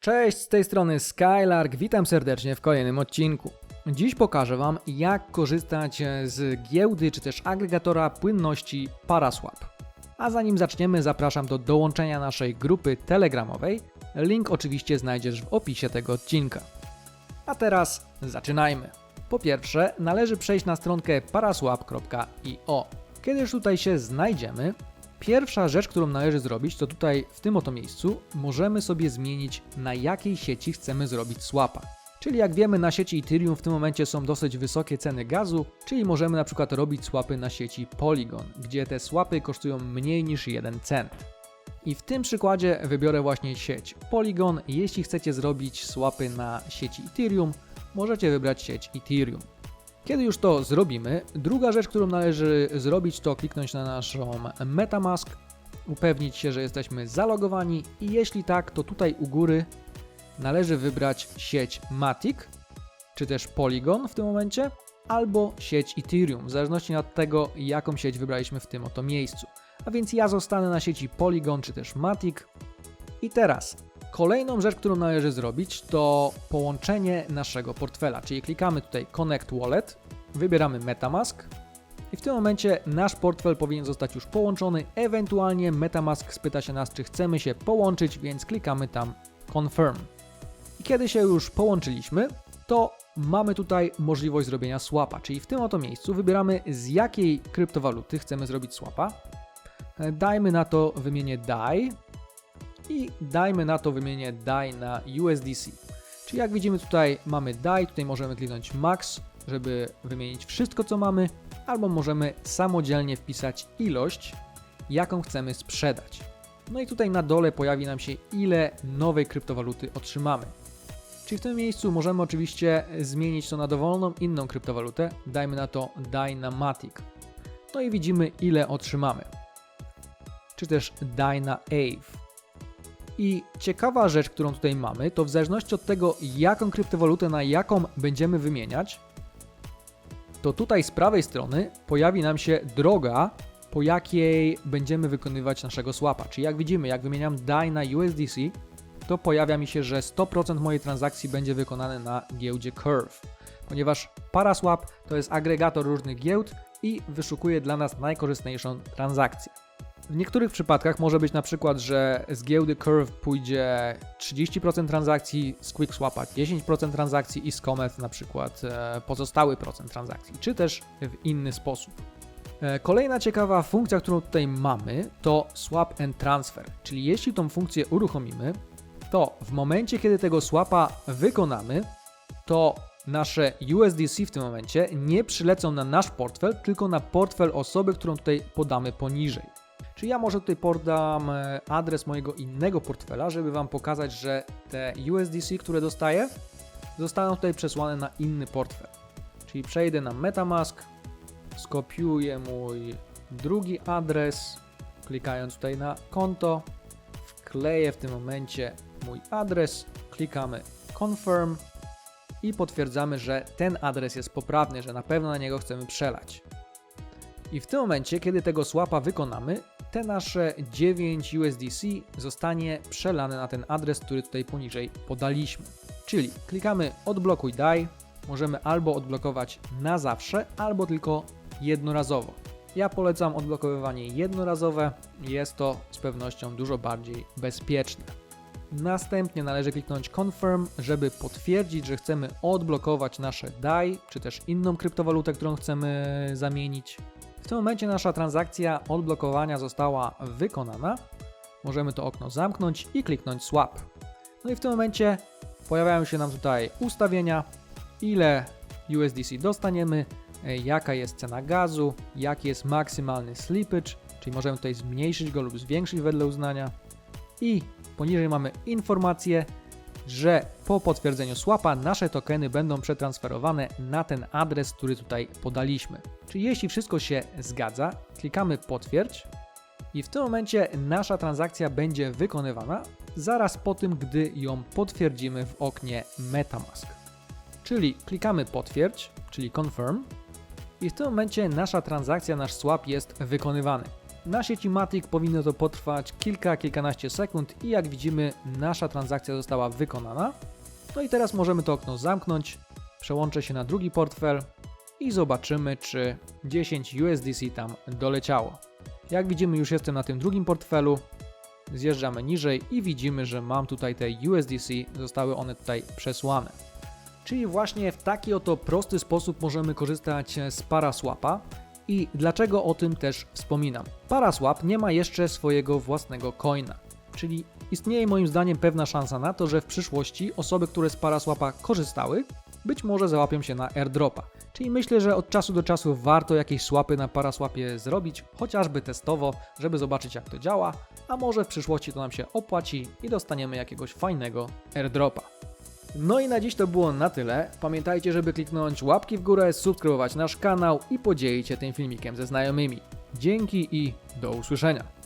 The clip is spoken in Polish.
Cześć, z tej strony Skylark, witam serdecznie w kolejnym odcinku. Dziś pokażę Wam, jak korzystać z giełdy czy też agregatora płynności Paraswap. A zanim zaczniemy, zapraszam do dołączenia naszej grupy telegramowej. Link oczywiście znajdziesz w opisie tego odcinka. A teraz zaczynajmy. Po pierwsze, należy przejść na stronkę paraswap.io. Kiedy już tutaj się znajdziemy, Pierwsza rzecz, którą należy zrobić, to tutaj w tym oto miejscu możemy sobie zmienić na jakiej sieci chcemy zrobić swapa. Czyli jak wiemy na sieci Ethereum w tym momencie są dosyć wysokie ceny gazu, czyli możemy na przykład robić swapy na sieci Polygon, gdzie te swapy kosztują mniej niż 1 cent. I w tym przykładzie wybiorę właśnie sieć Polygon. Jeśli chcecie zrobić swapy na sieci Ethereum, możecie wybrać sieć Ethereum. Kiedy już to zrobimy, druga rzecz, którą należy zrobić, to kliknąć na naszą MetaMask, upewnić się, że jesteśmy zalogowani i jeśli tak, to tutaj u góry należy wybrać sieć Matic, czy też Polygon w tym momencie, albo sieć Ethereum, w zależności od tego, jaką sieć wybraliśmy w tym oto miejscu. A więc ja zostanę na sieci Polygon, czy też Matic. I teraz Kolejną rzecz, którą należy zrobić, to połączenie naszego portfela, czyli klikamy tutaj Connect Wallet, wybieramy MetaMask i w tym momencie nasz portfel powinien zostać już połączony. Ewentualnie MetaMask spyta się nas, czy chcemy się połączyć, więc klikamy tam Confirm. I kiedy się już połączyliśmy, to mamy tutaj możliwość zrobienia swapa, czyli w tym oto miejscu wybieramy z jakiej kryptowaluty chcemy zrobić swapa. Dajmy na to wymienię DAI, i dajmy na to wymienię DAI na USDC. Czyli jak widzimy tutaj mamy DAI, tutaj możemy kliknąć Max, żeby wymienić wszystko co mamy, albo możemy samodzielnie wpisać ilość, jaką chcemy sprzedać. No i tutaj na dole pojawi nam się ile nowej kryptowaluty otrzymamy. Czyli w tym miejscu możemy oczywiście zmienić to na dowolną inną kryptowalutę, dajmy na to DAI na Matic. No i widzimy ile otrzymamy. Czy też DAI na AVE. I ciekawa rzecz, którą tutaj mamy, to w zależności od tego, jaką kryptowalutę na jaką będziemy wymieniać, to tutaj z prawej strony pojawi nam się droga, po jakiej będziemy wykonywać naszego swapa. Czyli jak widzimy, jak wymieniam DAI na USDC, to pojawia mi się, że 100% mojej transakcji będzie wykonane na giełdzie Curve, ponieważ Paraswap to jest agregator różnych giełd i wyszukuje dla nas najkorzystniejszą transakcję. W niektórych przypadkach może być na przykład, że z giełdy Curve pójdzie 30% transakcji, z QuickSwapa 10% transakcji i z Comet na przykład e, pozostały procent transakcji, czy też w inny sposób. E, kolejna ciekawa funkcja, którą tutaj mamy, to Swap and Transfer, czyli jeśli tą funkcję uruchomimy, to w momencie, kiedy tego swapa wykonamy, to nasze USDC w tym momencie nie przylecą na nasz portfel, tylko na portfel osoby, którą tutaj podamy poniżej. Czy ja może tutaj podam e, adres mojego innego portfela, żeby Wam pokazać, że te USDC, które dostaję, zostaną tutaj przesłane na inny portfel. Czyli przejdę na Metamask, skopiuję mój drugi adres, klikając tutaj na konto, wkleję w tym momencie mój adres, klikamy Confirm i potwierdzamy, że ten adres jest poprawny, że na pewno na niego chcemy przelać. I w tym momencie, kiedy tego swapa wykonamy, te nasze 9 USDC zostanie przelane na ten adres, który tutaj poniżej podaliśmy. Czyli klikamy odblokuj DAI, możemy albo odblokować na zawsze, albo tylko jednorazowo. Ja polecam odblokowywanie jednorazowe, jest to z pewnością dużo bardziej bezpieczne. Następnie należy kliknąć Confirm, żeby potwierdzić, że chcemy odblokować nasze DAI, czy też inną kryptowalutę, którą chcemy zamienić. W tym momencie nasza transakcja odblokowania została wykonana. Możemy to okno zamknąć i kliknąć Swap. No i w tym momencie pojawiają się nam tutaj ustawienia, ile USDC dostaniemy, e, jaka jest cena gazu, jaki jest maksymalny slippage, czyli możemy tutaj zmniejszyć go lub zwiększyć wedle uznania. I poniżej mamy informacje, że po potwierdzeniu swapa nasze tokeny będą przetransferowane na ten adres, który tutaj podaliśmy. Czyli jeśli wszystko się zgadza, klikamy potwierdź i w tym momencie nasza transakcja będzie wykonywana zaraz po tym, gdy ją potwierdzimy w oknie MetaMask. Czyli klikamy potwierdź, czyli confirm i w tym momencie nasza transakcja, nasz swap jest wykonywany. Na sieci Matic powinno to potrwać kilka, kilkanaście sekund i jak widzimy nasza transakcja została wykonana. No i teraz możemy to okno zamknąć, przełączę się na drugi portfel i zobaczymy czy 10 USDC tam doleciało. Jak widzimy już jestem na tym drugim portfelu, zjeżdżamy niżej i widzimy, że mam tutaj te USDC, zostały one tutaj przesłane. Czyli właśnie w taki oto prosty sposób możemy korzystać z Paraswapa. I dlaczego o tym też wspominam? Paraswap nie ma jeszcze swojego własnego coina, czyli istnieje moim zdaniem pewna szansa na to, że w przyszłości osoby, które z Paraswapa korzystały, być może załapią się na airdropa. Czyli myślę, że od czasu do czasu warto jakieś swapy na Paraswapie zrobić, chociażby testowo, żeby zobaczyć jak to działa, a może w przyszłości to nam się opłaci i dostaniemy jakiegoś fajnego airdropa. No i na dziś to było na tyle. Pamiętajcie, żeby kliknąć łapki w górę, subskrybować nasz kanał i podzielić się tym filmikiem ze znajomymi. Dzięki i do usłyszenia.